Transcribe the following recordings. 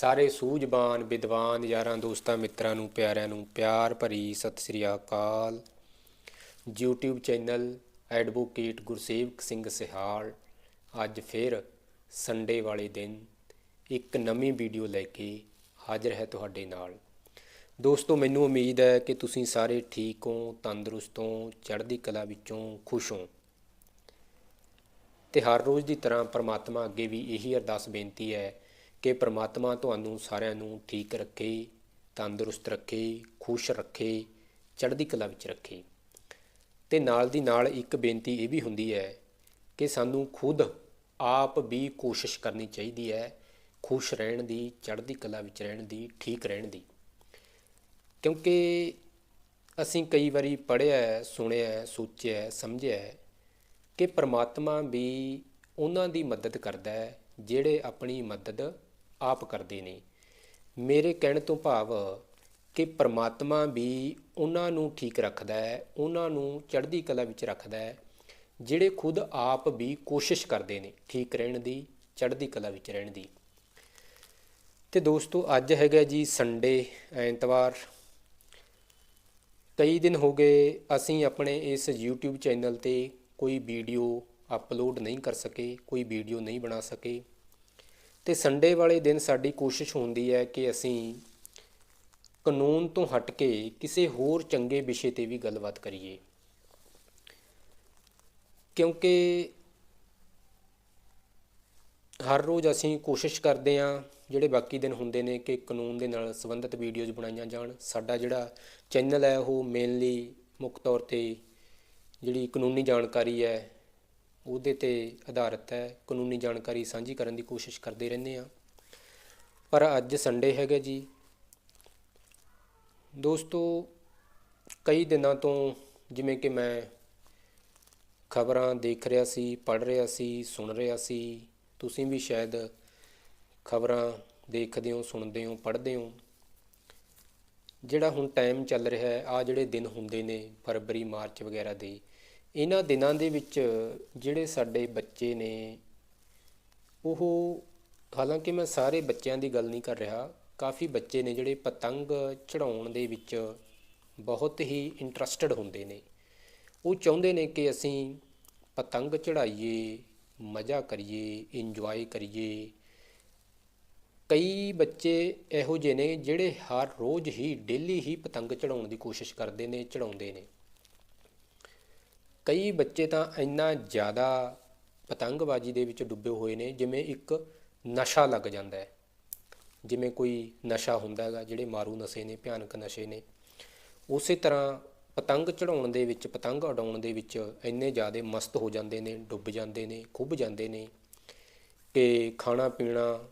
ਸਾਰੇ ਸੂਝਬਾਨ ਵਿਦਵਾਨ ਯਾਰਾਂ ਦੋਸਤਾਂ ਮਿੱਤਰਾਂ ਨੂੰ, ਪਿਆਰਿਆਂ ਨੂੰ ਪਿਆਰ ਭਰੀ ਸਤਿ ਸ੍ਰੀ ਅਕਾਲ। YouTube channel advocate Gursevak Singh Sihal ਅੱਜ ਫਿਰ ਸੰਡੇ ਵਾਲੇ ਦਿਨ ਇੱਕ ਨਵੀਂ ਵੀਡੀਓ ਲੈ ਕੇ ਹਾਜ਼ਰ ਹੈ ਤੁਹਾਡੇ ਨਾਲ। ਦੋਸਤੋ, ਮੈਨੂੰ ਉਮੀਦ ਹੈ ਕਿ ਤੁਸੀਂ ਸਾਰੇ ਠੀਕ ਹੋ, ਤੰਦਰੁਸਤ ਹੋ, ਚੜ੍ਹਦੀ ਕਲਾ ਵਿੱਚੋਂ ਖੁਸ਼ ਹੋ। ਤੇ ਹਰ ਰੋਜ਼ ਦੀ ਤਰ੍ਹਾਂ ਪ੍ਰਮਾਤਮਾ ਅੱਗੇ ਵੀ ਇਹੀ ਅਰਦਾਸ ਬੇਨਤੀ ਹੈ ਕਿ ਪ੍ਰਮਾਤਮਾ ਤੁਹਾਨੂੰ ਸਾਰਿਆਂ ਨੂੰ ਠੀਕ ਰੱਖੇ, ਤੰਦਰੁਸਤ ਰੱਖੇ, ਖੁਸ਼ ਰੱਖੇ, ਚੜ੍ਹਦੀ ਕਲਾ ਵਿੱਚ ਰੱਖੇ। ਤੇ ਨਾਲ ਦੀ ਨਾਲ ਇੱਕ ਬੇਨਤੀ ਇਹ ਵੀ ਹੁੰਦੀ ਹੈ ਕਿ ਸਾਨੂੰ ਖੁਦ ਆਪ ਵੀ ਕੋਸ਼ਿਸ਼ ਕਰਨੀ ਚਾਹੀਦੀ ਹੈ ਖੁਸ਼ ਰਹਿਣ ਦੀ, ਚੜ੍ਹਦੀ ਕਲਾ ਵਿੱਚ ਰਹਿਣ ਦੀ, ਠੀਕ ਰਹਿਣ ਦੀ। ਕਿਉਂਕਿ ਅਸੀਂ ਕਈ ਵਾਰੀ ਪੜ੍ਹਿਆ ਸੁਣਿਆ ਸੋਚਿਆ ਸਮਝਿਆ ਕਿ ਪ੍ਰਮਾਤਮਾ ਵੀ ਉਹਨਾਂ ਦੀ ਮਦਦ ਕਰਦਾ ਹੈ, ਜਿਹੜੇ ਆਪਣੀ ਮਦਦ ਆਪ ਕਰਦੇ ਨੇ। ਮੇਰੇ ਕਹਿਣ ਤੋਂ ਭਾਵ ਕਿ ਪ੍ਰਮਾਤਮਾ ਵੀ ਉਹਨਾਂ ਨੂੰ ਠੀਕ ਰੱਖਦਾ ਹੈ, ਉਹਨਾਂ ਨੂੰ ਚੜ੍ਹਦੀ ਕਲਾ ਵਿੱਚ ਰੱਖਦਾ ਹੈ, ਜਿਹੜੇ ਖੁਦ ਆਪ ਵੀ ਕੋਸ਼ਿਸ਼ ਕਰਦੇ ਨੇ ਠੀਕ ਰਹਿਣ ਦੀ, ਚੜ੍ਹਦੀ ਕਲਾ ਵਿੱਚ ਰਹਿਣ ਦੀ। ਤੇ ਦੋਸਤੋ, ਅੱਜ ਹੈਗਾ ਜੀ ਸੰਡੇ ਐਤਵਾਰ। ਕਈ ਦਿਨ ਹੋ ਗਏ, ਅਸੀਂ ਆਪਣੇ ਇਸ YouTube ਚੈਨਲ ਤੇ ਕੋਈ ਵੀਡੀਓ ਅਪਲੋਡ ਨਹੀਂ ਕਰ ਸਕੇ, ਕੋਈ ਵੀਡੀਓ ਨਹੀਂ ਬਣਾ ਸਕੇ। ਤੇ ਸੰਡੇ ਵਾਲੇ ਦਿਨ ਸਾਡੀ ਕੋਸ਼ਿਸ਼ ਹੁੰਦੀ ਹੈ ਕਿ ਅਸੀਂ ਕਾਨੂੰਨ ਤੋਂ ਹਟ ਕੇ ਕਿਸੇ ਹੋਰ ਚੰਗੇ ਵਿਸ਼ੇ ਤੇ ਵੀ ਗੱਲਬਾਤ ਕਰੀਏ। ਕਿਉਂਕਿ ਹਰ ਰੋਜ਼ ਅਸੀਂ ਕੋਸ਼ਿਸ਼ ਕਰਦੇ ਹਾਂ, ਜਿਹੜੇ ਬਾਕੀ ਦਿਨ ਹੁੰਦੇ ਨੇ, ਕਿ ਕਾਨੂੰਨ ਦੇ ਨਾਲ ਸੰਬੰਧਿਤ ਵੀਡੀਓਜ਼ ਬਣਾਈਆਂ ਜਾਣ। ਸਾਡਾ ਜਿਹੜਾ ਚੈਨਲ ਹੈ, ਉਹ ਮੇਨਲੀ ਮੁੱਖ ਤੌਰ ਤੇ ਜਿਹੜੀ ਕਾਨੂੰਨੀ ਜਾਣਕਾਰੀ ਹੈ ਉਹਦੇ ਤੇ ਆਧਾਰਿਤ ਹੈ, ਕਾਨੂੰਨੀ ਜਾਣਕਾਰੀ ਸਾਂਝੀ ਕਰਨ ਦੀ ਕੋਸ਼ਿਸ਼ ਕਰਦੇ ਰਹਿੰਦੇ ਆ ਪਰ ਅੱਜ ਸੰਡੇ ਹੈਗਾ ਜੀ। ਦੋਸਤੋ, ਕਈ ਦਿਨਾਂ ਤੋਂ ਜਿਵੇਂ ਕਿ ਮੈਂ ਖਬਰਾਂ ਦੇਖ ਰਿਹਾ ਸੀ, ਪੜ੍ਹ ਰਿਹਾ ਸੀ, ਸੁਣ ਰਿਹਾ ਸੀ, ਤੁਸੀਂ ਵੀ ਸ਼ਾਇਦ ਖਬਰਾਂ ਦੇਖਦੇ ਹੋ, ਸੁਣਦੇ ਹੋ, ਪੜ੍ਹਦੇ ਹੋ। ਜਿਹੜਾ ਹੁਣ ਟਾਈਮ ਚੱਲ ਰਿਹਾ ਹੈ ਆ ਜਿਹੜੇ ਦਿਨ ਹੁੰਦੇ ਨੇ, ਫਰਵਰੀ, ਮਾਰਚ ਵਗੈਰਾ ਦੇ ਇਹਨਾਂ ਦਿਨਾਂ ਦੇ ਵਿੱਚ ਜਿਹੜੇ ਸਾਡੇ ਬੱਚੇ ਨੇ, ਉਹ ਹਾਲਾਂਕਿ ਮੈਂ ਸਾਰੇ ਬੱਚਿਆਂ ਦੀ ਗੱਲ ਨਹੀਂ ਕਰ ਰਿਹਾ, ਕਾਫੀ ਬੱਚੇ ਨੇ ਜਿਹੜੇ ਪਤੰਗ ਚੜਾਉਣ ਦੇ ਵਿੱਚ ਬਹੁਤ ਹੀ ਇੰਟਰਸਟਿਡ ਹੁੰਦੇ ਨੇ। ਉਹ ਚਾਹੁੰਦੇ ਨੇ ਕਿ ਅਸੀਂ ਪਤੰਗ ਚੜਾਈਏ ਮਜ਼ਾ ਕਰੀਏ ਇੰਜੋਏ ਕਰੀਏ। ਕਈ ਬੱਚੇ ਇਹੋ ਜਿਹੇ ਨੇ ਜਿਹੜੇ ਹਰ ਰੋਜ਼ ਹੀ ਡੇਲੀ ਹੀ ਪਤੰਗ ਚੜਾਉਣ ਦੀ ਕੋਸ਼ਿਸ਼ ਕਰਦੇ ਨੇ ਚੜਾਉਂਦੇ ਨੇ। ਕਈ ਬੱਚੇ ਤਾਂ ਇੰਨਾ ਜ਼ਿਆਦਾ ਪਤੰਗਬਾਜ਼ੀ ਦੇ ਵਿੱਚ ਡੁੱਬੇ ਹੋਏ ਨੇ, ਜਿਵੇਂ ਇੱਕ ਨਸ਼ਾ ਲੱਗ ਜਾਂਦਾ ਹੈ। ਜਿਵੇਂ ਕੋਈ ਨਸ਼ਾ ਹੁੰਦਾ ਹੈਗਾ, ਜਿਹੜੇ ਮਾਰੂ ਨਸ਼ੇ ਨੇ, ਭਿਆਨਕ ਨਸ਼ੇ ਨੇ। ਉਸੇ ਤਰ੍ਹਾਂ ਪਤੰਗ ਚੜਾਉਣ ਦੇ ਵਿੱਚ, ਪਤੰਗ ਉਡਾਉਣ ਦੇ ਵਿੱਚ ਇੰਨੇ ਜ਼ਿਆਦਾ ਮਸਤ ਹੋ ਜਾਂਦੇ ਨੇ, ਡੁੱਬ ਜਾਂਦੇ ਨੇ, ਖੁੱਭ ਜਾਂਦੇ ਨੇ ਕਿ ਖਾਣਾ ਪੀਣਾ,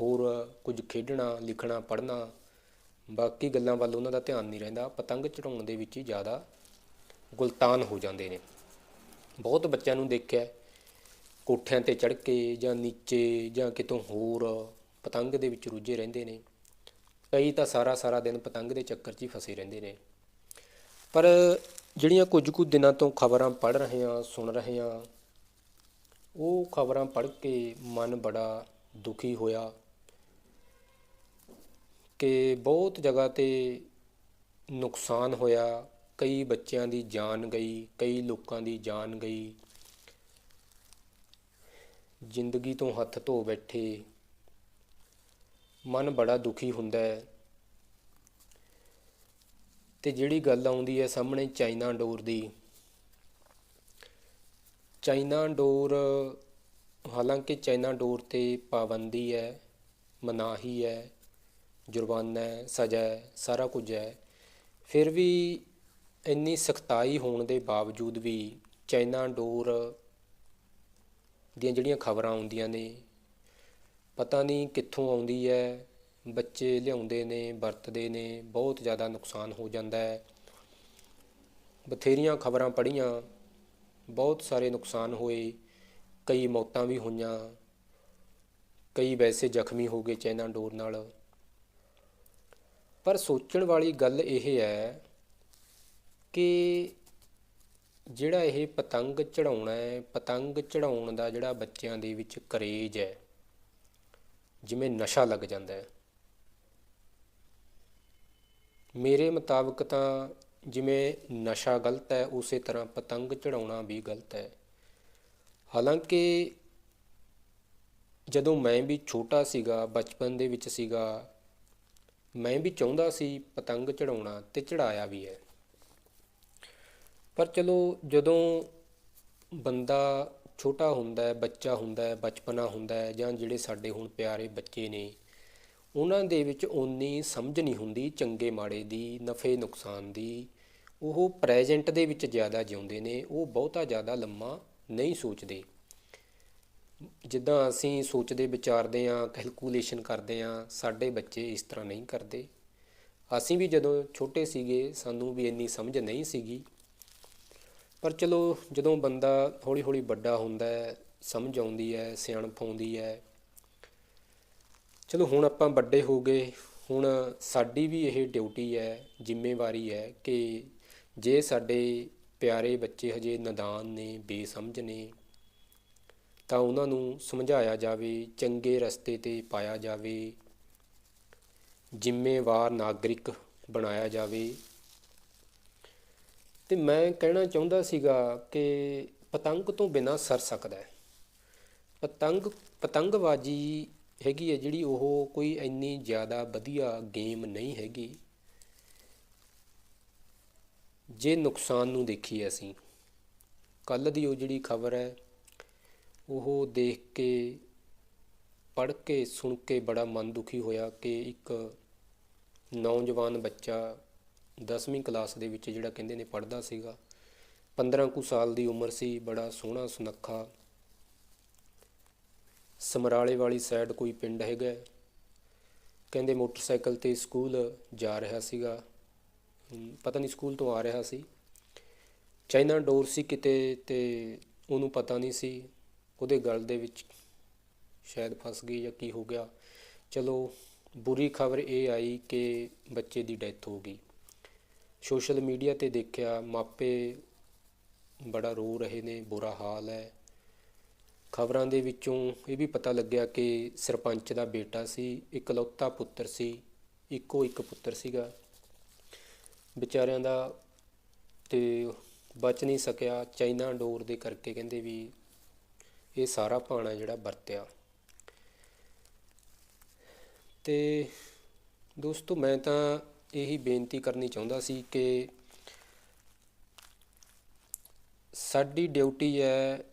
ਹੋਰ ਕੁਝ ਖੇਡਣਾ, ਲਿਖਣਾ, ਪੜ੍ਹਨਾ, ਬਾਕੀ ਗੱਲਾਂ ਵੱਲ ਉਹਨਾਂ ਦਾ ਧਿਆਨ ਨਹੀਂ ਰਹਿੰਦਾ। ਪਤੰਗ ਚੜਾਉਣ ਦੇ ਵਿੱਚ ਹੀ ਜ਼ਿਆਦਾ ਗੁਲਤਾਨ ਹੋ ਜਾਂਦੇ ਨੇ। ਬਹੁਤ ਬੱਚਿਆਂ ਨੂੰ ਦੇਖਿਆ ਕੋਠਿਆਂ ਤੇ ਚੜ੍ਹ ਕੇ ਜਾਂ ਨੀਚੇ ਜਾਂ ਕਿਤੋਂ ਹੋਰ ਪਤੰਗ ਦੇ ਵਿੱਚ ਰੁੱਝੇ ਰਹਿੰਦੇ ਨੇ। ਕਈ ਤਾਂ ਸਾਰਾ ਸਾਰਾ ਦਿਨ ਪਤੰਗ ਦੇ ਚੱਕਰ 'ਚ ਹੀ ਫਸੇ ਰਹਿੰਦੇ ਨੇ। ਪਰ ਜਿਹੜੀਆਂ ਕੁਝ ਕੁ ਦਿਨਾਂ ਤੋਂ ਖਬਰਾਂ ਪੜ੍ਹ ਰਹੇ ਹਾਂ, ਸੁਣ ਰਹੇ ਹਾਂ, ਉਹ ਖਬਰਾਂ ਪੜ੍ਹ ਕੇ ਮਨ ਬੜਾ ਦੁਖੀ ਹੋਇਆ ਕਿ ਬਹੁਤ ਜਗ੍ਹਾ ਤੇ ਨੁਕਸਾਨ ਹੋਇਆ। ਕਈ ਬੱਚਿਆਂ ਦੀ ਜਾਨ ਗਈ, ਕਈ ਲੋਕਾਂ ਦੀ ਜਾਨ ਗਈ। ਜ਼ਿੰਦਗੀ ਤੋਂ ਹੱਥ ਧੋ ਬੈਠੇ ਮਨ ਬੜਾ ਦੁਖੀ ਹੁੰਦਾ ਹੈ। ਤੇ ਜਿਹੜੀ ਗੱਲ ਆਉਂਦੀ ਹੈ ਸਾਹਮਣੇ ਚਾਈਨਾ ਡੋਰ ਦੀ। ਚਾਈਨਾ ਡੋਰ, ਹਾਲਾਂਕਿ ਚਾਈਨਾ ਡੋਰ ਤੇ ਪਾਬੰਦੀ ਹੈ, ਮਨਾਹੀ ਹੈ, ਜੁਰਮਾਨਾ ਹੈ, ਸਜ਼ਾ ਹੈ, ਸਾਰਾ ਕੁਝ ਹੈ। ਫਿਰ ਵੀ ਇੰਨੀ ਸਖਤਾਈ ਹੋਣ ਦੇ ਬਾਵਜੂਦ ਵੀ ਚਾਈਨਾ ਡੋਰ ਦੀਆਂ ਜਿਹੜੀਆਂ ਖਬਰਾਂ ਆਉਂਦੀਆਂ ਨੇ, ਪਤਾ ਨਹੀਂ ਕਿੱਥੋਂ ਆਉਂਦੀ ਹੈ, ਬੱਚੇ ਲਿਆਉਂਦੇ ਨੇ, ਵਰਤਦੇ ਨੇ, ਬਹੁਤ ਜ਼ਿਆਦਾ ਨੁਕਸਾਨ ਹੋ ਜਾਂਦਾ ਹੈ। ਬਥੇਰੀਆਂ ਖਬਰਾਂ ਪੜ੍ਹੀਆਂ, ਬਹੁਤ ਸਾਰੇ ਨੁਕਸਾਨ ਹੋਏ, ਕਈ ਮੌਤਾਂ ਵੀ ਹੋਈਆਂ, ਕਈ ਵੈਸੇ ਜ਼ਖਮੀ ਹੋ ਗਏ ਚਾਈਨਾ ਡੋਰ ਨਾਲ। ਪਰ ਸੋਚਣ ਵਾਲੀ ਗੱਲ ਇਹ ਹੈ ਕਿ ਜਿਹੜਾ ਇਹ ਪਤੰਗ ਚੜਾਉਣਾ ਹੈ, ਪਤੰਗ ਚੜਾਉਣ ਦਾ ਜਿਹੜਾ ਬੱਚਿਆਂ ਦੇ ਵਿੱਚ ਕਰੇਜ ਹੈ, ਜਿਵੇਂ ਨਸ਼ਾ ਲੱਗ ਜਾਂਦਾ ਹੈ। ਮੇਰੇ ਮੁਤਾਬਕ ਤਾਂ ਜਿਵੇਂ ਨਸ਼ਾ ਗਲਤ ਹੈ, ਉਸੇ ਤਰ੍ਹਾਂ ਪਤੰਗ ਚੜਾਉਣਾ ਵੀ ਗਲਤ ਹੈ। ਹਾਲਾਂਕਿ ਜਦੋਂ ਮੈਂ ਵੀ ਛੋਟਾ ਸੀਗਾ, ਬਚਪਨ ਦੇ ਵਿੱਚ ਸੀਗਾ, ਮੈਂ ਵੀ ਚਾਹੁੰਦਾ ਸੀ ਪਤੰਗ ਚੜਾਉਣਾ ਤੇ ਚੜਾਇਆ ਵੀ ਹੈ। ਪਰ ਚਲੋ ਜਦੋਂ ਬੰਦਾ ਛੋਟਾ ਹੁੰਦਾ ਹੈ, ਬੱਚਾ ਹੁੰਦਾ ਹੈ, ਬਚਪਨਾ ਹੁੰਦਾ ਹੈ ਜਾਂ ਜਿਹੜੇ ਸਾਡੇ ਹੁਣ ਪਿਆਰੇ ਬੱਚੇ ਨੇ, ਉਹਨਾਂ ਦੇ ਵਿੱਚ ਓਨੀ ਸਮਝ ਨਹੀਂ ਹੁੰਦੀ ਚੰਗੇ ਮਾੜੇ ਦੀ, ਨਫੇ ਨੁਕਸਾਨ ਦੀ। ਉਹ ਪ੍ਰੈਜ਼ੈਂਟ ਦੇ ਵਿੱਚ ਜ਼ਿਆਦਾ ਜਿਉਂਦੇ ਨੇ, ਉਹ ਬਹੁਤਾ ਜ਼ਿਆਦਾ ਲੰਮਾ ਨਹੀਂ ਸੋਚਦੇ। ਜਿੱਦਾਂ ਅਸੀਂ ਸੋਚਦੇ, ਵਿਚਾਰਦੇ ਹਾਂ ਕੈਲਕੂਲੇਸ਼ਨ ਕਰਦੇ ਹਾਂ, ਸਾਡੇ ਬੱਚੇ ਇਸ ਤਰ੍ਹਾਂ ਨਹੀਂ ਕਰਦੇ। ਅਸੀਂ ਵੀ ਜਦੋਂ ਛੋਟੇ ਸੀਗੇ, ਸਾਨੂੰ ਵੀ ਇੰਨੀ ਸਮਝ ਨਹੀਂ ਸੀਗੀ। ਪਰ ਚਲੋ ਜਦੋਂ ਬੰਦਾ ਹੌਲੀ ਹੌਲੀ ਵੱਡਾ ਹੁੰਦਾ ਹੈ, ਸਮਝ ਆਉਂਦੀ ਹੈ, ਸਿਆਣਪ ਆਉਂਦੀ ਹੈ, ਚਲੋ ਹੁਣ ਆਪਾਂ ਵੱਡੇ ਹੋ ਗਏ, ਹੁਣ ਸਾਡੀ ਵੀ ਇਹ ਡਿਊਟੀ ਹੈ, ਜ਼ਿੰਮੇਵਾਰੀ ਹੈ ਕਿ ਜੇ ਸਾਡੇ ਪਿਆਰੇ ਬੱਚੇ ਹਜੇ ਨਦਾਨ ਨੇ, ਬੇਸਮਝ ਨੇ, ਤਾਂ ਉਹਨਾਂ ਨੂੰ ਸਮਝਾਇਆ ਜਾਵੇ, ਚੰਗੇ ਰਸਤੇ ਤੇ ਪਾਇਆ ਜਾਵੇ, ਜ਼ਿੰਮੇਵਾਰ ਨਾਗਰਿਕ ਬਣਾਇਆ ਜਾਵੇ ਤੇ ਮੈਂ ਕਹਿਣਾ ਚਾਹੁੰਦਾ ਸੀਗਾ ਕਿ ਪਤੰਗ ਤੋਂ ਬਿਨਾਂ ਸਰ ਸਕਦਾ ਹੈ। ਪਤੰਗ, ਪਤੰਗਬਾਜ਼ੀ ਹੈਗੀ ਹੈ ਜਿਹੜੀ ਉਹ ਕੋਈ ਇੰਨੀ ਜ਼ਿਆਦਾ ਵਧੀਆ ਗੇਮ ਨਹੀਂ ਹੈਗੀ। ਜੇ ਨੁਕਸਾਨ ਨੂੰ ਦੇਖੀਏ ਅਸੀਂ ਕੱਲ ਦੀ ਉਹ ਜਿਹੜੀ ਖਬਰ ਹੈ, ਉਹ ਦੇਖ ਕੇ, ਪੜ੍ਹ ਕੇ, ਸੁਣ ਕੇ ਬੜਾ ਮਨ ਦੁਖੀ ਹੋਇਆ ਕਿ ਇੱਕ ਨੌਜਵਾਨ ਬੱਚਾ 10ਵੀਂ ਕਲਾਸ ਦੇ ਵਿੱਚ ਜਿਹੜਾ ਕਹਿੰਦੇ ਨੇ ਪੜ੍ਹਦਾ ਸੀਗਾ। 15 ਕੁ ਸਾਲ ਦੀ ਉਮਰ ਸੀ, ਬੜਾ ਸੋਹਣਾ ਸੁਨੱਖਾ। ਸਮਰਾਲੇ ਵਾਲੀ ਸਾਈਡ ਕੋਈ ਪਿੰਡ ਹੈਗਾ। ਕਹਿੰਦੇ ਮੋਟਰਸਾਈਕਲ ਤੇ ਸਕੂਲ ਜਾ ਰਿਹਾ ਸੀਗਾ। ਪਤਾ ਨਹੀਂ ਸਕੂਲ ਤੋਂ ਆ ਰਿਹਾ ਸੀ। ਚਾਈਨਾ ਡੋਰ ਸੀ ਕਿਤੇ ਤੇ ਉਹਨੂੰ ਪਤਾ ਨਹੀਂ ਸੀ। ਉਹਦੇ ਗਲ ਦੇ ਵਿੱਚ ਸ਼ਾਇਦ ਫਸ ਗਈ ਜਾਂ ਕੀ ਹੋ ਗਿਆ। ਚਲੋ, ਬੁਰੀ ਖਬਰ ਇਹ ਆਈ ਕਿ ਬੱਚੇ ਦੀ ਡੈਥ ਹੋ ਗਈ। ਸੋਸ਼ਲ ਮੀਡੀਆ ਤੇ ਦੇਖਿਆ, ਮਾਪੇ ਬੜਾ ਰੋ ਰਹੇ ਨੇ, ਬੁਰਾ ਹਾਲ ਹੈ। ਖਬਰਾਂ ਦੇ ਵਿੱਚੋਂ ਇਹ ਵੀ ਪਤਾ ਲੱਗਿਆ ਕਿ ਸਰਪੰਚ ਦਾ ਬੇਟਾ ਸੀ, ਇਕਲੌਤਾ ਪੁੱਤਰ ਸੀ, ਇੱਕੋ ਇੱਕ ਪੁੱਤਰ ਸੀਗਾ। ਵਿਚਾਰਿਆਂ ਦਾ ਤੇ ਬਚ ਨਹੀਂ ਸਕਿਆ, ਚਾਈਨਾ ਡੋਰ ਦੇ ਕਰਕੇ ਕਹਿੰਦੇ ਵੀ ਇਹ ਸਾਰਾ ਭਾਣਾ ਜਿਹੜਾ ਵਰਤਿਆ। ਤੇ ਦੋਸਤੋ, ਮੈਂ ਤਾਂ ਇਹੀ ਬੇਨਤੀ ਕਰਨੀ ਚਾਹੁੰਦਾ ਸੀ ਕਿ ਸਾਡੀ ਡਿਊਟੀ ਹੈ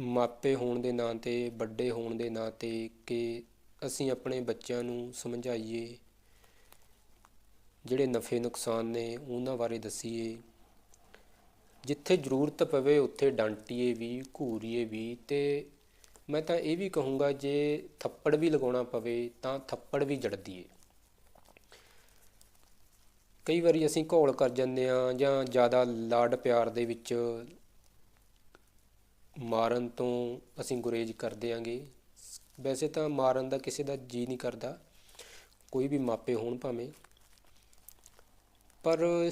ਮਾਪੇ ਹੋਣ ਦੇ ਨਾਂ ਤੇ, ਵੱਡੇ ਹੋਣ ਦੇ ਨਾਂ ਤੇ ਕਿ ਅਸੀਂ ਆਪਣੇ ਬੱਚਿਆਂ ਨੂੰ ਸਮਝਾਈਏ, ਜਿਹੜੇ ਨਫੇ ਨੁਕਸਾਨ ਨੇ ਉਹਨਾਂ ਬਾਰੇ ਦੱਸੀਏ। ਜਿੱਥੇ ਜ਼ਰੂਰਤ ਪਵੇ ਉੱਥੇ ਡਾਂਟੀਏ ਵੀ, ਘੂਰੀਏ ਵੀ ਤੇ ਮੈਂ ਤਾਂ ਇਹ ਵੀ ਕਹੂੰਗਾ ਜੇ ਥੱਪੜ ਵੀ ਲਗਾਉਣਾ ਪਵੇ ਤਾਂ ਥੱਪੜ ਵੀ ਜੜਦੀਏ। ਕਈ ਵਾਰੀ ਅਸੀਂ ਘੋਲ ਕਰ ਜਾਂਦੇ ਆ ਜਾਂ ਜ਼ਿਆਦਾ ਲਾਡ ਪਿਆਰ ਦੇ ਵਿੱਚ ਮਾਰਨ ਤੋਂ ਅਸੀਂ ਗੁਰੇਜ਼ ਕਰਦੇ ਆਂਗੇ ਵੈਸੇ ਤਾਂ ਮਾਰਨ ਦਾ ਕਿਸੇ ਦਾ ਜੀ ਨਹੀਂ ਕਰਦਾ, ਕੋਈ ਵੀ ਮਾਪੇ ਹੋਣ ਭਾਵੇਂ। ਪਰ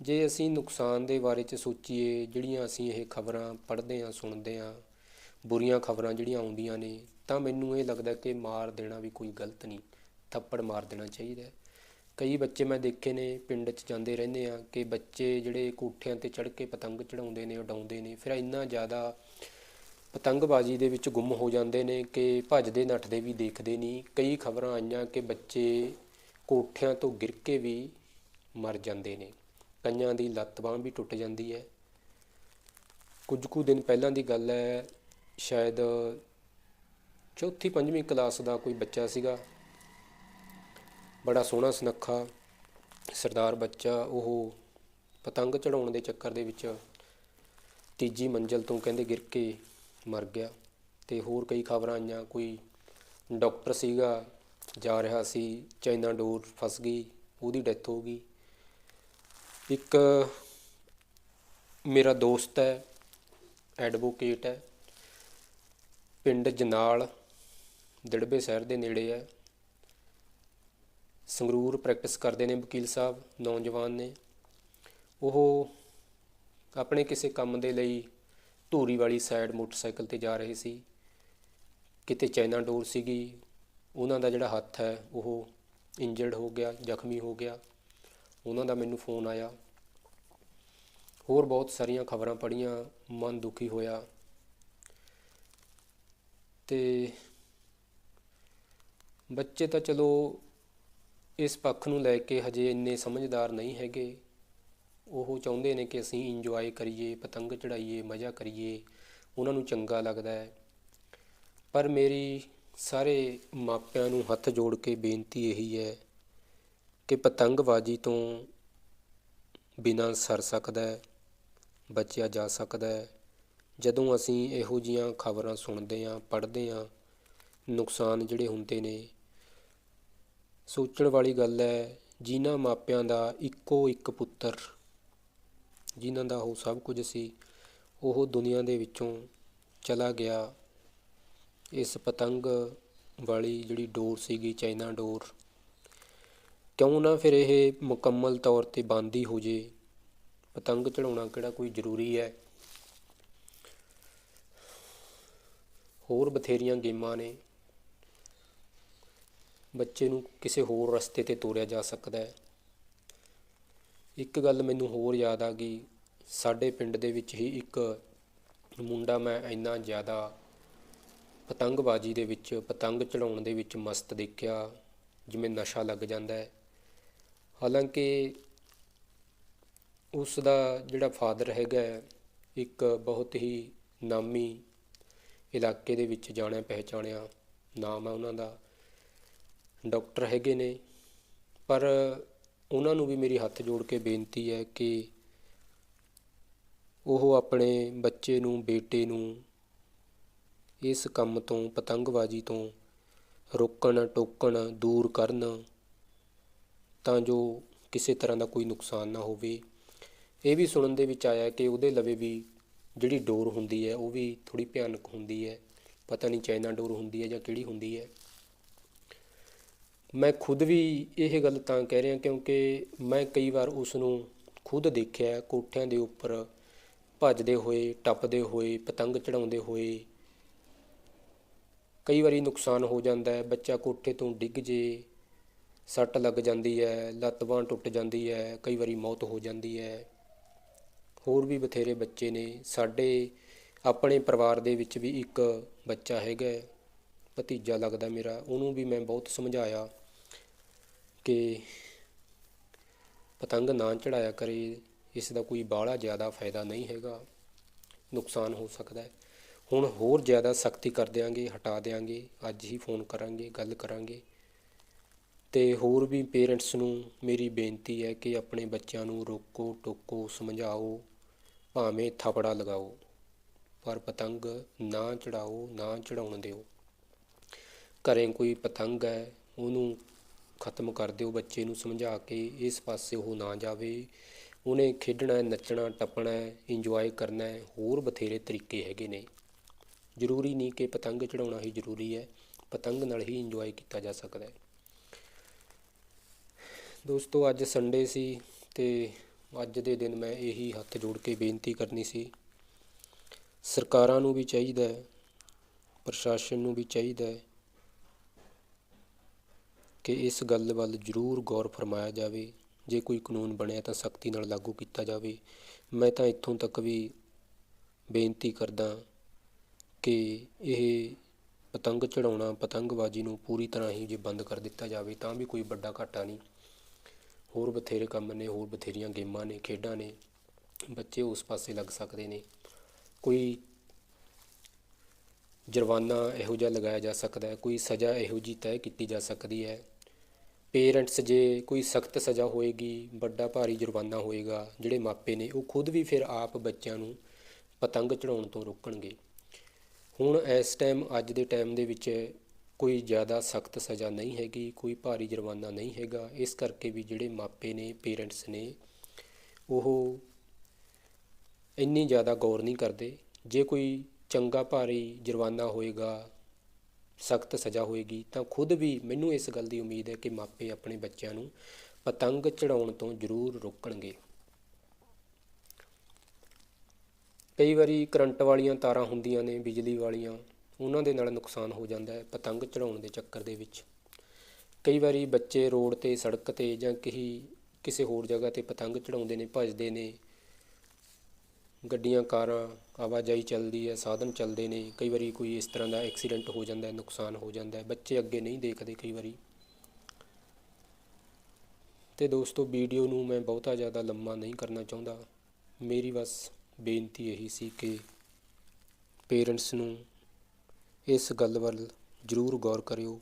ਜੇ ਅਸੀਂ ਨੁਕਸਾਨ ਦੇ ਬਾਰੇ ਚ ਸੋਚੀਏ, ਜਿਹੜੀਆਂ ਅਸੀਂ ਇਹ ਖਬਰਾਂ ਪੜ੍ਹਦੇ ਹਾਂ, ਸੁਣਦੇ ਹਾਂ, ਬੁਰੀਆਂ ਖਬਰਾਂ ਜਿਹੜੀਆਂ ਆਉਂਦੀਆਂ ਨੇ, ਤਾਂ ਮੈਨੂੰ ਇਹ ਲੱਗਦਾ ਕਿ ਮਾਰ ਦੇਣਾ ਵੀ ਕੋਈ ਗਲਤ ਨਹੀਂ, ਥੱਪੜ ਮਾਰ ਦੇਣਾ ਚਾਹੀਦਾ ਕਈ ਬੱਚੇ ਮੈਂ ਦੇਖੇ ਨੇ ਪਿੰਡ 'ਚ ਜਾਂਦੇ ਰਹਿੰਦੇ ਆ ਕਿ ਬੱਚੇ ਜਿਹੜੇ ਕੋਠਿਆਂ ਤੇ ਚੜ੍ਹ ਕੇ ਪਤੰਗ ਚੜਾਉਂਦੇ ਨੇ, ਉਡਾਉਂਦੇ ਨੇ, ਫਿਰ ਇੰਨਾ ਜ਼ਿਆਦਾ ਪਤੰਗਬਾਜ਼ੀ ਦੇ ਵਿੱਚ ਗੁੰਮ ਹੋ ਜਾਂਦੇ ਨੇ ਕਿ ਭੱਜਦੇ, ਨੱਠਦੇ ਵੀ ਦੇਖਦੇ ਨਹੀਂ। ਕਈ ਖਬਰਾਂ ਆਈਆਂ ਕਿ ਬੱਚੇ ਕੋਠਿਆਂ ਤੋਂ ਗਿਰ ਕੇ ਵੀ ਮਰ ਜਾਂਦੇ ਨੇ। ਕਈਆਂ ਦੀ ਲੱਤ ਬਾਂਹ ਵੀ ਟੁੱਟ ਜਾਂਦੀ ਹੈ। ਕੁਝ ਕੁ ਦਿਨ ਪਹਿਲਾਂ ਦੀ ਗੱਲ ਹੈ, ਸ਼ਾਇਦ ਚੌਥੀ ਪੰਜਵੀਂ ਕਲਾਸ ਦਾ ਕੋਈ ਬੱਚਾ ਸੀਗਾ। ਬੜਾ ਸੋਹਣਾ ਸੁਨੱਖਾ ਸਰਦਾਰ ਬੱਚਾ, ਉਹ ਪਤੰਗ ਚੜਾਉਣ ਦੇ ਚੱਕਰ ਦੇ ਵਿੱਚ ਤੀਜੀ ਮੰਜ਼ਲ ਤੋਂ ਕਹਿੰਦੇ ਗਿਰ ਕੇ ਮਰ ਗਿਆ ਤੇ ਹੋਰ ਕਈ ਖਬਰਾਂ ਆਈਆਂ, ਕੋਈ ਡਾਕਟਰ ਸੀਗਾ, ਜਾ ਰਿਹਾ ਸੀ, ਚਾਈਨਾ ਡੋਰ ਫਸ ਗਈ, ਉਹਦੀ ਡੈਥ ਹੋ ਗਈ। ਇੱਕ ਮੇਰਾ ਦੋਸਤ ਹੈ, ਐਡਵੋਕੇਟ ਹੈ, ਪਿੰਡ ਜਨਾਲ, ਦਿੜਬੇ ਸ਼ਹਿਰ ਦੇ ਨੇੜੇ ਹੈ। ਸੰਗਰੂਰ ਪ੍ਰੈਕਟਿਸ ਕਰਦੇ ਨੇ ਵਕੀਲ ਸਾਹਿਬ, ਨੌਜਵਾਨ ਨੇ। ਉਹ ਆਪਣੇ ਕਿਸੇ ਕੰਮ ਦੇ ਲਈ ਧੂਰੀ ਵਾਲੀ ਸਾਈਡ ਮੋਟਰਸਾਈਕਲ ਤੇ ਜਾ ਰਹੇ ਸੀ। ਕਿਤੇ ਚਾਈਨਾ ਡੋਰ ਸੀਗੀ, ਉਹਨਾਂ ਦਾ ਜਿਹੜਾ ਹੱਥ ਹੈ, ਉਹ ਇੰਜਰਡ ਹੋ ਗਿਆ, ਜ਼ਖਮੀ ਹੋ ਗਿਆ। ਉਹਨਾਂ ਦਾ ਮੈਨੂੰ ਫੋਨ ਆਇਆ। ਹੋਰ ਬਹੁਤ ਸਾਰੀਆਂ ਖਬਰਾਂ ਪੜ੍ਹੀਆਂ, ਮਨ ਦੁਖੀ ਹੋਇਆ। ਤੇ ਬੱਚੇ ਤਾਂ ਚਲੋ ਇਸ ਪੱਖ ਨੂੰ ਲੈ ਕੇ ਹਜੇ ਇੰਨੇ ਸਮਝਦਾਰ ਨਹੀਂ ਹੈਗੇ। ਉਹ ਚਾਹੁੰਦੇ ਨੇ ਕਿ ਅਸੀਂ ਇੰਜੋਏ ਕਰੀਏ, ਪਤੰਗ ਚੜਾਈਏ, ਮਜ਼ਾ ਕਰੀਏ। ਉਹਨਾਂ ਨੂੰ ਚੰਗਾ ਲੱਗਦਾ ਹੈ। ਪਰ ਮੇਰੀ ਸਾਰੇ ਮਾਪਿਆਂ ਨੂੰ ਹੱਥ ਜੋੜ ਕੇ ਬੇਨਤੀ ਇਹੀ ਹੈ ਕਿ ਪਤੰਗਬਾਜ਼ੀ ਤੋਂ ਬਿਨਾਂ ਸਰ ਸਕਦਾ ਹੈ, ਬਚਿਆ ਜਾ ਸਕਦਾ ਹੈ। ਜਦੋਂ ਅਸੀਂ ਇਹੋ ਜੀਆਂ ਖਬਰਾਂ ਸੁਣਦੇ ਹਾਂ, ਪੜ੍ਹਦੇ ਹਾਂ, ਨੁਕਸਾਨ ਜਿਹੜੇ ਹੁੰਦੇ ਨੇ ਸੋਚਣ ਵਾਲੀ ਗੱਲ ਹੈ, ਜਿਨ੍ਹਾਂ ਮਾਪਿਆਂ ਦਾ ਇੱਕੋ ਇੱਕ ਪੁੱਤਰ, ਜਿਨ੍ਹਾਂ ਦਾ ਉਹ ਸਭ ਕੁਝ ਸੀ, ਉਹ ਦੁਨੀਆ ਦੇ ਵਿੱਚੋਂ ਚਲਾ ਗਿਆ। ਇਸ ਪਤੰਗ ਵਾਲੀ ਜਿਹੜੀ ਡੋਰ ਸੀਗੀ, ਚਾਈਨਾ ਡੋਰ, ਕਿਉਂ ਨਾ ਫਿਰ ਇਹ ਮੁਕੰਮਲ ਤੌਰ ਤੇ ਬੰਦ ਹੀ ਹੋ ਜੇ? ਪਤੰਗ ਚੜਾਉਣਾ ਕਿਹੜਾ ਕੋਈ ਜ਼ਰੂਰੀ ਹੈ? ਹੋਰ ਬਥੇਰੀਆਂ ਗੇਮਾਂ ਨੇ। ਬੱਚੇ ਨੂੰ ਕਿਸੇ ਹੋਰ ਰਸਤੇ ਤੇ ਤੋਰਿਆ ਜਾ ਸਕਦਾ ਹੈ। ਇੱਕ ਗੱਲ ਮੈਨੂੰ ਹੋਰ ਯਾਦ ਆ ਗਈ। ਸਾਡੇ ਪਿੰਡ ਦੇ ਵਿੱਚ ਹੀ ਇੱਕ ਮੁੰਡਾ ਮੈਂ ਇੰਨਾ ਜ਼ਿਆਦਾ ਪਤੰਗਬਾਜ਼ੀ ਦੇ ਵਿੱਚ, ਪਤੰਗ ਚੜਾਉਣ ਦੇ ਵਿੱਚ ਮਸਤ ਦੇਖਿਆ, ਜਿਵੇਂ ਨਸ਼ਾ ਲੱਗ ਜਾਂਦਾ ਹੈ। ਹਾਲਾਂਕਿ ਉਸ ਦਾ ਜਿਹੜਾ ਫਾਦਰ ਹੈਗਾ ਇੱਕ ਬਹੁਤ ਹੀ ਨਾਮੀ ਇਲਾਕੇ ਦੇ ਵਿੱਚ ਜਾਣਿਆ ਪਹਿਚਾਣਿਆ ਨਾਮ ਹੈ ਉਹਨਾਂ ਦਾ। ਡਾਕਟਰ ਹੈਗੇ ਨੇ, ਪਰ ਉਹਨਾਂ ਨੂੰ ਵੀ ਮੇਰੀ ਹੱਥ ਜੋੜ ਕੇ ਬੇਨਤੀ ਹੈ ਕਿ ਉਹ ਆਪਣੇ ਬੱਚੇ ਨੂੰ, ਬੇਟੇ ਨੂੰ ਇਸ ਕੰਮ ਤੋਂ, ਪਤੰਗਬਾਜ਼ੀ ਤੋਂ ਰੋਕਣ, ਟੋਕਣ, ਦੂਰ ਕਰਨ ਤਾਂ ਜੋ ਕਿਸੇ ਤਰ੍ਹਾਂ ਦਾ ਕੋਈ ਨੁਕਸਾਨ ਨਾ ਹੋਵੇ। ਇਹ ਵੀ ਸੁਣਨ ਦੇ ਵਿੱਚ ਆਇਆ ਕਿ ਉਹਦੇ ਲਵੇ ਵੀ ਜਿਹੜੀ ਡੋਰ ਹੁੰਦੀ ਹੈ, ਉਹ ਵੀ ਥੋੜੀ ਭਿਆਨਕ ਹੁੰਦੀ ਹੈ। ਪਤਾ ਨਹੀਂ ਚਾਈਨਾ ਡੋਰ ਹੁੰਦੀ ਹੈ ਜਾਂ ਕਿਹੜੀ ਹੁੰਦੀ ਹੈ। ਮੈਂ ਖੁਦ ਵੀ ਇਹ ਗੱਲ ਤਾਂ ਕਹਿ ਰਿਹਾ ਕਿਉਂਕਿ ਮੈਂ ਕਈ ਵਾਰ ਉਸ ਨੂੰ ਖੁਦ ਦੇਖਿਆ ਕੋਠਿਆਂ ਦੇ ਉੱਪਰ ਭੱਜਦੇ ਹੋਏ, ਟੱਪਦੇ ਹੋਏ, ਪਤੰਗ ਚੜਾਉਂਦੇ ਹੋਏ। ਕਈ ਵਾਰੀ ਨੁਕਸਾਨ ਹੋ ਜਾਂਦਾ ਹੈ, ਬੱਚਾ ਕੋਠੇ ਤੋਂ ਡਿੱਗ ਜੇ, ਸੱਟ ਲੱਗ ਜਾਂਦੀ ਹੈ, ਲੱਤ ਬਾਂਹ ਟੁੱਟ ਜਾਂਦੀ ਹੈ, ਕਈ ਵਾਰੀ ਮੌਤ ਹੋ ਜਾਂਦੀ ਹੈ। ਹੋਰ ਵੀ ਬਥੇਰੇ ਬੱਚੇ ਨੇ। ਸਾਡੇ ਆਪਣੇ ਪਰਿਵਾਰ ਦੇ ਵਿੱਚ ਵੀ ਇੱਕ ਬੱਚਾ ਹੈਗਾ ਭਤੀਜਾ ਲੱਗਦਾ ਮੇਰਾ, ਉਹਨੂੰ ਵੀ ਮੈਂ ਬਹੁਤ ਸਮਝਾਇਆ। ਕਿ ਪਤੰਗ ਨਾ ਚੜਾਇਆ ਕਰੇ, ਇਸ ਦਾ ਕੋਈ ਬਾਹਲਾ ਜ਼ਿਆਦਾ ਫਾਇਦਾ ਨਹੀਂ ਹੈਗਾ, ਨੁਕਸਾਨ ਹੋ ਸਕਦਾ ਹੈ। ਹੁਣ ਹੋਰ ਜ਼ਿਆਦਾ ਸਖਤੀ ਕਰ ਦਿਆਂਗੇ, ਹਟਾ ਦਿਆਂਗੇ, ਅੱਜ ਹੀ ਫੋਨ ਕਰਾਂਗੇ, ਗੱਲ ਕਰਾਂਗੇ। ਤੇ ਹੋਰ ਵੀ ਪੇਰੈਂਟਸ ਨੂੰ ਮੇਰੀ ਬੇਨਤੀ ਹੈ ਕਿ ਆਪਣੇ ਬੱਚਿਆਂ ਨੂੰ ਰੋਕੋ, ਟੋਕੋ, ਸਮਝਾਓ, ਭਾਵੇਂ ਥਾਪੜਾ ਲਗਾਓ, ਪਰ ਪਤੰਗ ਨਾ ਚੜਾਓ, ਨਾ ਚੜਾਉਣ ਦਿਓ। ਘਰੇ ਕੋਈ ਪਤੰਗ ਹੈ, ਉਹਨੂੰ ਖਤਮ ਕਰ ਦਿਓ ਬੱਚੇ ਨੂੰ ਸਮਝਾ ਕੇ ਇਸ ਪਾਸੇ ਉਹ ਨਾ ਜਾਵੇ। ਉਹਨੇ ਖੇਡਣਾ ਹੈ, ਨੱਚਣਾ ਟੱਪਣਾ ਹੈ ਇੰਜੋਏ ਕਰਨਾ ਹੈ ਹੋਰ ਬਥੇਰੇ ਤਰੀਕੇ ਹੈਗੇ ਨੇ। ਜ਼ਰੂਰੀ ਨਹੀਂ ਕਿ ਪਤੰਗ ਚੜਾਉਣਾ ਹੀ ਜ਼ਰੂਰੀ ਹੈ ਪਤੰਗ ਨਾਲ ਹੀ ਇੰਜੋਏ ਕੀਤਾ ਜਾ ਸਕਦਾ ਹੈ। ਦੋਸਤੋ ਅੱਜ ਸੰਡੇ ਸੀ ਤੇ ਅੱਜ ਦੇ ਦਿਨ ਮੈਂ ਇਹੀ ਹੱਥ ਜੋੜ ਕੇ ਬੇਨਤੀ ਕਰਨੀ ਸੀ। ਸਰਕਾਰਾਂ ਨੂੰ ਵੀ ਚਾਹੀਦਾ ਹੈ ਪ੍ਰਸ਼ਾਸਨ ਨੂੰ ਵੀ ਚਾਹੀਦਾ ਹੈ ਕਿ ਇਸ ਗੱਲ ਵੱਲ ਜ਼ਰੂਰ ਗੌਰ ਫਰਮਾਇਆ ਜਾਵੇ। ਜੇ ਕੋਈ ਕਾਨੂੰਨ ਬਣਿਆ ਤਾਂ ਸਖਤੀ ਨਾਲ ਲਾਗੂ ਕੀਤਾ ਜਾਵੇ। ਮੈਂ ਤਾਂ ਇੱਥੋਂ ਤੱਕ ਵੀ ਬੇਨਤੀ ਕਰਦਾ ਕਿ ਇਹ ਪਤੰਗ ਚੜਾਉਣਾ ਪਤੰਗਬਾਜ਼ੀ ਨੂੰ ਪੂਰੀ ਤਰ੍ਹਾਂ ਹੀ ਜੇ ਬੰਦ ਕਰ ਦਿੱਤਾ ਜਾਵੇ ਤਾਂ ਵੀ ਕੋਈ ਵੱਡਾ ਘਾਟਾ ਨਹੀਂ। ਹੋਰ ਬਥੇਰੇ ਕੰਮ ਨੇ, ਹੋਰ ਬਥੇਰੀਆਂ ਗੇਮਾਂ ਨੇ, ਖੇਡਾਂ ਨੇ। ਬੱਚੇ ਉਸ ਪਾਸੇ ਲੱਗ ਸਕਦੇ ਨੇ। ਕੋਈ ਜੁਰਮਾਨਾ ਇਹੋ ਜਿਹਾ ਲਗਾਇਆ ਜਾ ਸਕਦਾ ਹੈ, ਕੋਈ ਸਜ਼ਾ ਇਹੋ ਜਿਹੀ ਤੈਅ ਕੀਤੀ ਜਾ ਸਕਦੀ ਹੈ ਪੇਰੈਂਟਸ ਜੇ ਕੋਈ ਸਖਤ ਸਜ਼ਾ ਹੋਏਗੀ, ਵੱਡਾ ਭਾਰੀ ਜੁਰਮਾਨਾ ਹੋਏਗਾ, ਜਿਹੜੇ ਮਾਪੇ ਨੇ, ਉਹ ਖੁਦ ਵੀ ਫਿਰ ਆਪ ਬੱਚਿਆਂ ਨੂੰ ਪਤੰਗ ਚੜਾਉਣ ਤੋਂ ਰੋਕਣਗੇ। ਹੁਣ ਇਸ ਟਾਈਮ, ਅੱਜ ਦੇ ਟਾਈਮ ਦੇ ਵਿੱਚ ਕੋਈ ਜ਼ਿਆਦਾ ਸਖਤ ਸਜ਼ਾ ਨਹੀਂ ਹੈਗੀ, ਕੋਈ ਭਾਰੀ ਜੁਰਮਾਨਾ ਨਹੀਂ ਹੈਗਾ। ਇਸ ਕਰਕੇ ਵੀ ਜਿਹੜੇ ਮਾਪੇ ਨੇ, ਪੇਰੈਂਟਸ ਨੇ, ਉਹ ਇੰਨੀ ਜ਼ਿਆਦਾ ਗੌਰ ਨਹੀਂ ਕਰਦੇ। ਜੇ ਕੋਈ ਚੰਗਾ ਭਾਰੀ ਜੁਰਮਾਨਾ ਹੋਏਗਾ ਸਖਤ ਸਜ਼ਾ ਹੋਏਗੀ, ਤਾਂ ਖੁਦ ਵੀ ਮੈਨੂੰ ਇਸ ਗੱਲ ਦੀ ਉਮੀਦ ਹੈ ਕਿ ਮਾਪੇ ਆਪਣੇ ਬੱਚਿਆਂ ਨੂੰ ਪਤੰਗ ਚੜਾਉਣ ਤੋਂ ਜ਼ਰੂਰ ਰੋਕਣਗੇ। ਕਈ ਵਾਰੀ ਕਰੰਟ ਵਾਲੀਆਂ ਤਾਰਾਂ ਹੁੰਦੀਆਂ ਨੇ, ਬਿਜਲੀ ਵਾਲੀਆਂ, ਉਹਨਾਂ ਦੇ ਨਾਲ ਨੁਕਸਾਨ ਹੋ ਜਾਂਦਾ ਹੈ ਪਤੰਗ ਚੜਾਉਣ ਦੇ ਚੱਕਰ ਦੇ ਵਿੱਚ। ਕਈ ਵਾਰੀ ਬੱਚੇ ਰੋਡ ਤੇ, ਸੜਕ ਤੇ ਜਾਂ ਕਹੀ, ਕਿਸੇ ਹੋਰ ਜਗ੍ਹਾ ਤੇ ਪਤੰਗ ਚੜਾਉਂਦੇ ਨੇ, ਭੱਜਦੇ ਨੇ ਗੱਡੀਆਂ, ਕਾਰਾਂ, ਆਵਾਜਾਈ ਚੱਲਦੀ ਹੈ, ਸਾਧਨ ਚੱਲਦੇ ਨੇ। ਕਈ ਵਾਰੀ ਕੋਈ ਇਸ ਤਰ੍ਹਾਂ ਦਾ ਐਕਸੀਡੈਂਟ ਹੋ ਜਾਂਦਾ ਹੈ, ਨੁਕਸਾਨ ਹੋ ਜਾਂਦਾ ਹੈ। ਬੱਚੇ ਅੱਗੇ ਨਹੀਂ ਦੇਖਦੇ ਕਈ ਵਾਰੀ। ਤੇ ਦੋਸਤੋ, ਵੀਡੀਓ ਨੂੰ ਮੈਂ ਬਹੁਤਾ ਜ਼ਿਆਦਾ ਲੰਮਾ ਨਹੀਂ ਕਰਨਾ ਚਾਹੁੰਦਾ। ਮੇਰੀ ਬਸ ਬੇਨਤੀ ਇਹੀ ਸੀ ਕਿ ਪੇਰੈਂਟਸ ਨੂੰ ਇਸ ਗੱਲ ਵੱਲ ਜ਼ਰੂਰ ਗੌਰ ਕਰਿਓ।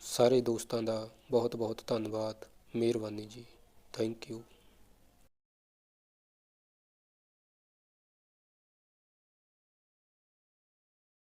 ਸਾਰੇ ਦੋਸਤਾਂ ਦਾ ਬਹੁਤ ਬਹੁਤ ਧੰਨਵਾਦ। ਮਿਹਰਬਾਨੀ ਜੀ। Thank you.